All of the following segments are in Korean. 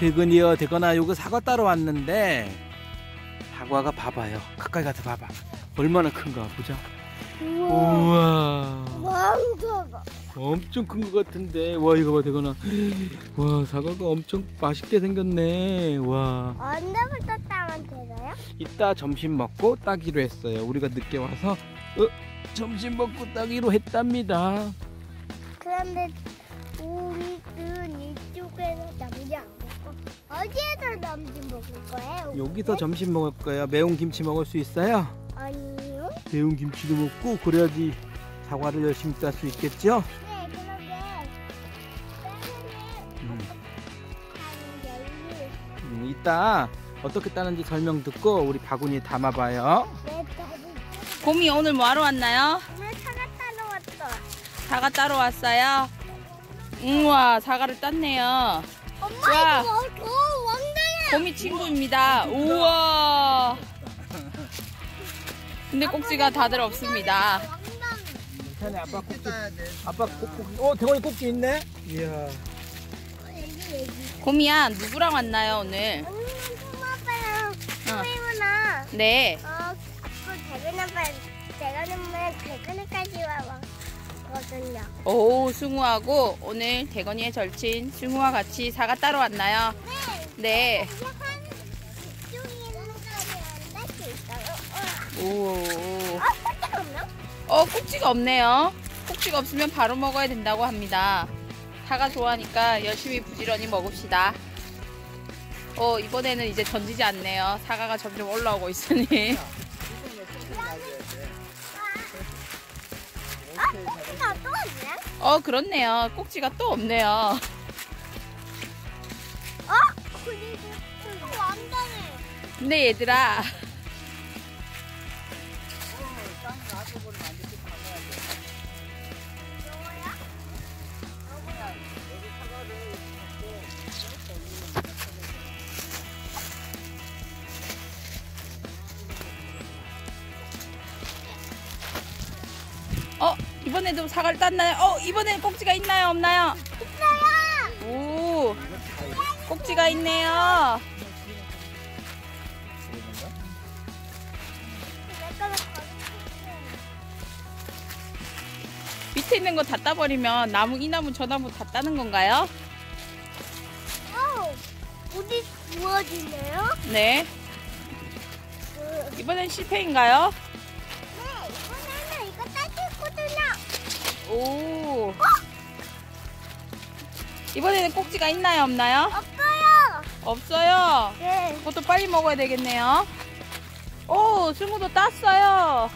대근이요 대건아 요거 사과 따러 왔는데 사과가 봐봐요. 가까이 가서 봐봐. 얼마나 큰가 보자. 우와. 우와. 엄청 큰 것 같은데. 와 이거 봐 대건아 와 사과가 엄청 맛있게 생겼네. 와. 언제부터 따면 되나요? 이따 점심 먹고 따기로 했어요. 우리가 늦게 와서. 어, 점심 먹고 따기로 했답니다. 그런데 어디에서 남지 먹을 거예요? 여기서 점심 먹을 거예요 매운 김치 먹을 수 있어요? 아니요. 매운 김치도 먹고 그래야지 사과를 열심히 딸 수 있겠죠? 네, 그런데 음, 음, 이따 어떻게 따는지 설명 듣고 우리 바구니에 담아봐요 내 딸이 곰이 오늘 뭐 하러 왔나요? 오늘 사과 따러 왔어. 사과 따러 왔어요. 우와 사과를 땄네요. 엄마 와. 이거 더 곰이 친구입니다. 우와. 근데 꼭지가 다들 없습니다. 괜찮네 아빠 꼭지 아빠 꼭지 어 대건이 꼭지 있네 이야. 곰이야 누구랑 왔나요 오늘? 엄마 아빠랑 어. 선생님이나 네. 어, 그 대근 아빠 대근은 대근까지 와거든요. 오 승우하고 오늘 대건이의 절친 승우와 같이 사과 따러 왔나요? 네. 네. 오. 어, 꼭지가 없네요. 꼭지가 없으면 바로 먹어야 된다고 합니다. 사과 좋아하니까 열심히 부지런히 먹읍시다. 어 이번에는 이제 던지지 않네요. 사과가 점점 올라오고 있으니. 아? 어 그렇네요. 꼭지가 또 없네요. 근데 얘들아 너야? 어 이번에도 사과를 땄나요? 어 이번에는 꼭지가 있나요 없나요? 있어요. 오 꼭지가 있네요. 밑에 있는 거 다 따버리면 나무 이 나무 저 나무 다 따는 건가요? 어, 어디 구워지네요? 네 그, 이번엔 실패인가요? 네, 이번에는 이거 따지거든요. 오 이번에는 꼭지가 있나요 없나요? 없어요. 없어요. 네. 그것도 빨리 먹어야 되겠네요. 오 승우도 땄어요.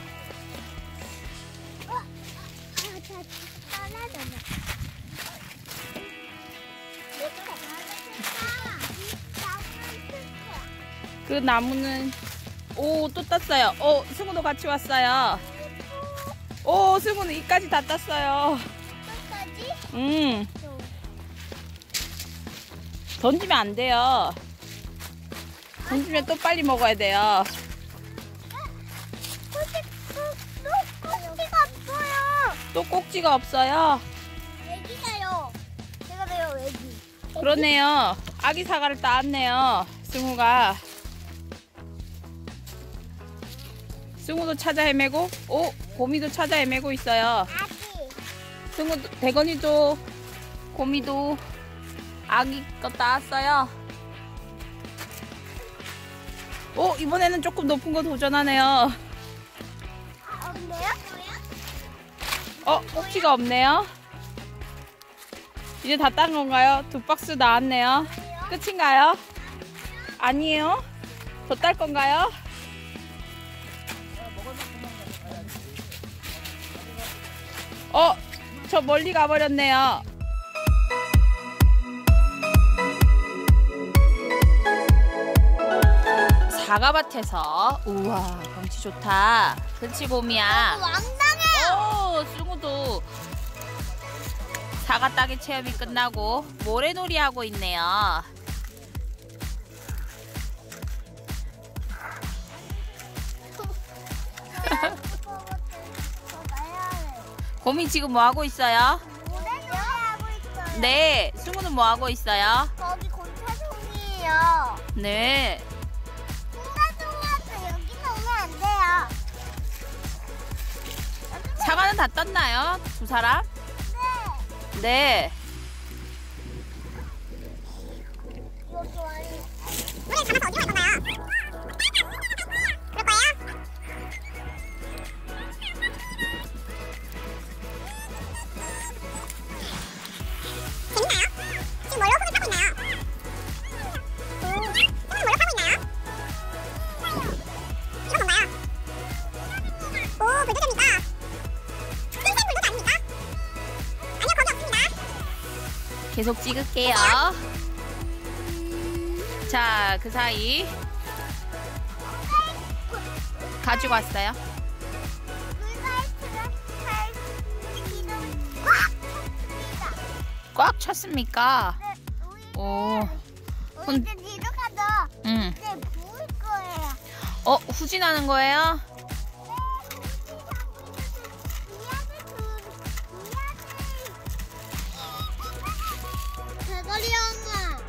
그 나무는 오 또 땄어요. 오 승우도 같이 왔어요. 오 승우는 이까지 다 땄어요. 끝까지? 음 던지면 안 돼요. 던지면 또 빨리 먹어야 돼요. 혹시 그, 또 꼭지가 없어요. 또 꼭지가 없어요. 애기가요. 제가 돼요, 애기. 그러네요. 아기 사과를 따왔네요. 승우가. 승우도 찾아 헤매고, 오, 곰이도 찾아 헤매고 있어요. 아기. 승우, 대건이도, 곰이도 아기 거 따왔어요. 오, 이번에는 조금 높은 거 도전하네요. 아, 없네요? 어, 꼭지가 없네요. 이제 다 딴 건가요? 두 박스 나왔네요. 끝인가요? 아니에요. 더 딸 건가요? 어, 저 멀리 가버렸네요. 사과밭에서 우와 경치 좋다. 그치 곰이야. 왕당해. 오, 승우도 사과 따기 체험이 끝나고 모래놀이 하고 있네요. 곰이 지금 뭐 하고 있어요? 네, 승우는 뭐 하고 있어요? 거기 곤차송이 있거든요. 네. 순간순간 여기 오면 안 돼요. 사과는 다 떴나요? 두 사람? 네. 네. 여기 와요. 물에 담아서 어디로 갈 건가요? 계속 찍을게요. 자, 그 사이 가지고 왔어요. 꽉 찼습니까? 오. 가서 응. 어, 후진하는 거예요?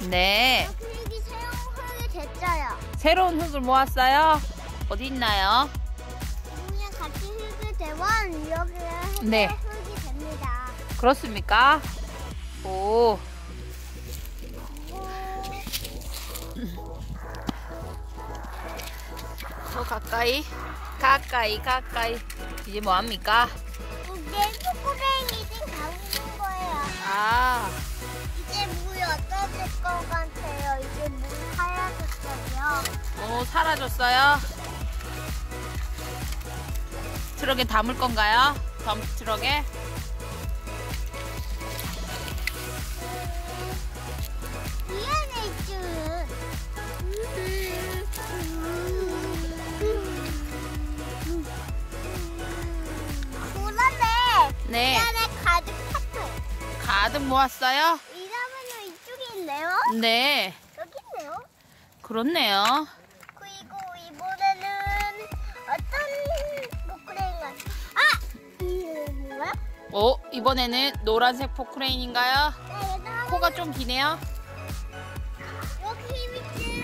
네. 여기 새로운 흙이 됐어요. 새로운 흙을 모았어요. 어디 있나요? 우리랑 같이 흙을 대원 여기에 네. 흙이 됩니다. 그렇습니까? 오. 더 가까이, 가까이, 가까이. 이제 뭐 합니까? 이제 초코뱅이 좀 가는 거예요. 아, 것 같아요? 이제 물 하얘졌어요. 오, 사라졌어요. 트럭에 담을 건가요? 덤프 트럭에? 네. 미안해 가득 찼어요. 가득 모았어요? 네. 여기 있네요. 그렇네요. 그리고 이번에는 어떤 목걸이인가? 아! 이거 뭐야? 오, 이번에는 노란색 포크레인인가요? 네. 코가 좀 기네요. 여기 미친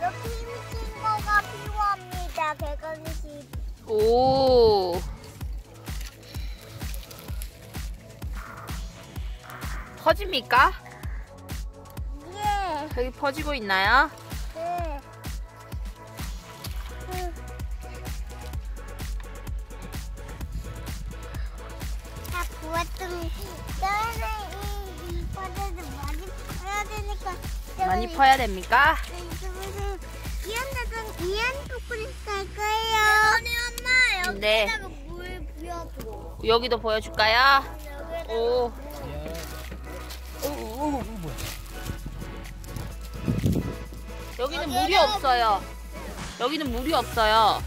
여기 미친 거가 필요합니다. 개건식. 오. 퍼집니까? 예. 여기 퍼지고 있나요? 네. 음. 다이 이번에는 많이 퍼야 되니까 많이 퍼야 됩니까? 이번에는 이한다던 이한 포크를 갈 거예요. 아니 엄마 네. 여기다가 물 부어줘. 여기도 보여줄까요? 오. 오, 여기는 물이 없어요. 여기는 물이 없어요.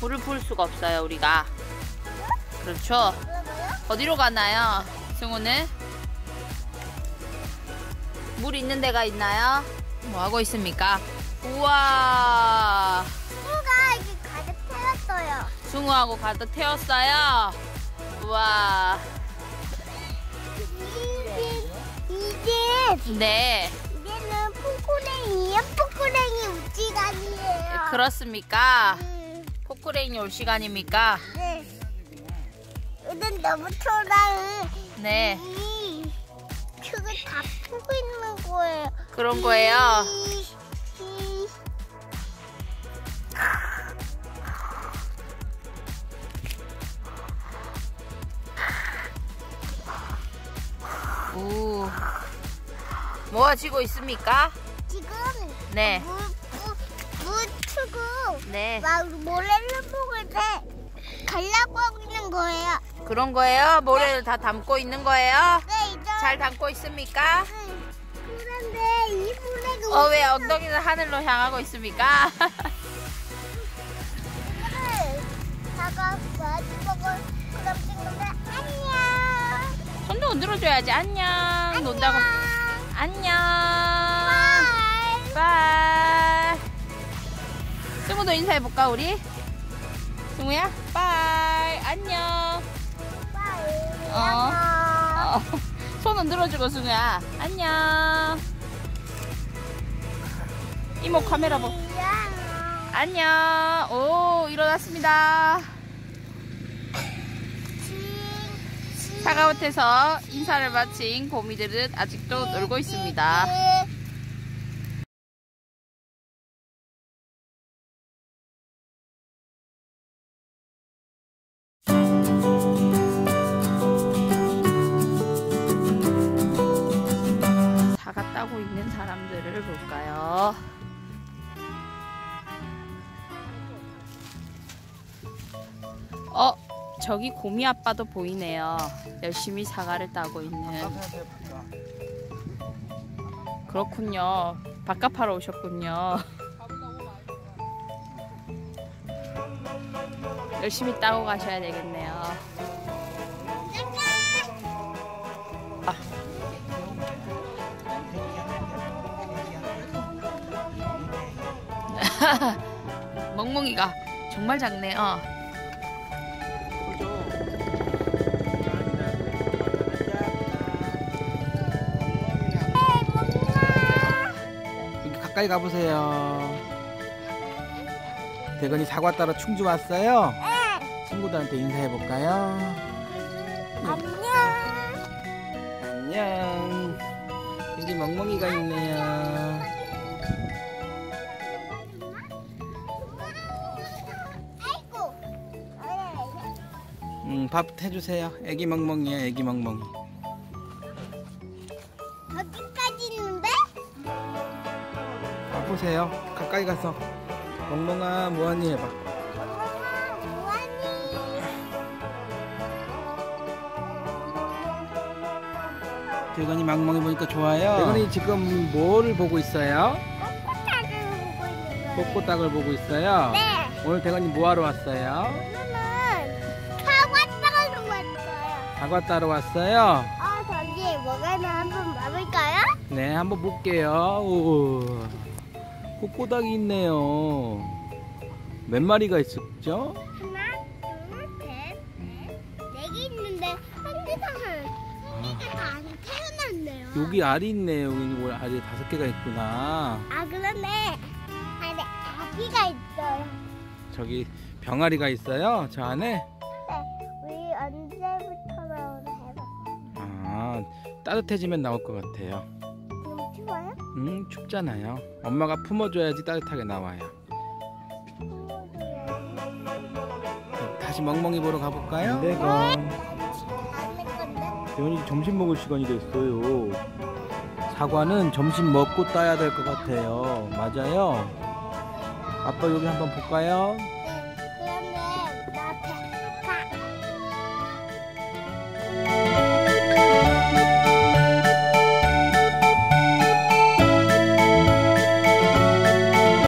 물을 부을 수가 없어요, 우리가. 그렇죠. 어디로 가나요? 승우는? 물 있는 데가 있나요? 뭐 하고 있습니까? 우와! 수가 이게 가득 채웠어요. 승우하고 가득 태웠어요. 우와! 이제 네, 포크랭이에요. 포크랭이 우찌간이에요. 그렇습니까? 음, 포크레인이 올 시간입니까? 네. 이건 너무 초라해. 네, 이 그걸 다 푸고 있는 거예요. 그런 거예요. 이, 이, 우. 모아지고 있습니까? 네, 물, 물, 물 트고 네. 막 모래를 먹을 때 가려고 하고 있는 거예요. 그런 거예요? 모래를 다 담고 있는 거예요? 네, 이제 잘 담고 있습니까? 음, 그런데 이 모래가 어, 왜 엉덩이는 하늘로 향하고 있습니까? 다가 마지막을 그럼 친구들 안녕. 손도 흔들어줘야지. 안녕. 논다고. 안녕. 바이. 승우도 인사해볼까, 우리? 승우야? 바이. 안녕. 바이. 어. 안녕. 어, 손 흔들어주고, 승우야. 안녕. 이모 카메라 보. 안녕. 오 일어났습니다. 사과밭에서 인사를 마친 곰이들은 아직도 놀고 있습니다. 저기 곰이 아빠도 보이네요. 열심히 사과를 따고 있는. 그렇군요. 바깥 파러 오셨군요. 열심히 따고 가셔야 되겠네요. 아. 멍멍이가 정말 작네요. 가까이 가보세요. 대건이 사과 따러 충주 왔어요. 친구들한테 인사해볼까요? 안녕. 안녕. 여기 멍멍이가 있네요. 음, 밥 해주세요. 애기 멍멍이야, 애기 멍멍이. 보세요. 가까이 가서. 멍멍아, 뭐하니 해봐. 대건이 멍멍이 보니까 좋아요. 대건이 지금 뭐를 보고 있어요? 꽃다를 보고 거예요. 벚꽃닭을 보고 있어요. 네. 오늘 대건이 뭐 하러 왔어요? 오늘은 사과떡을 왔어요. 사과 따러 왔어요. 어, 저기 뭐가 있나 한번 봐볼까요? 네, 한번 볼게요. 오, 꽃꼬닥이 있네요. 몇 마리가 있었죠? 하나, 둘, 셋, 넷, 네개 있는데 한 개상을 한 개가 다안 태어났네요. 여기 알이 있네요. 여기 뭐 알이 다섯 개가 있구나. 아 그런데 안에 아기가 있어요. 저기 병아리가 있어요. 저 안에. 네, 우리 언제부터 나오나 해봐. 아, 따뜻해지면 나올 것 같아요. 음, 춥잖아요. 엄마가 품어줘야지 따뜻하게 나와요. 다시 멍멍이 보러 가볼까요? 네, 안될 건데. 대원이 점심 먹을 시간이 됐어요. 사과는 점심 먹고 따야 될 것 같아요. 맞아요. 아빠 여기 한번 볼까요? 네,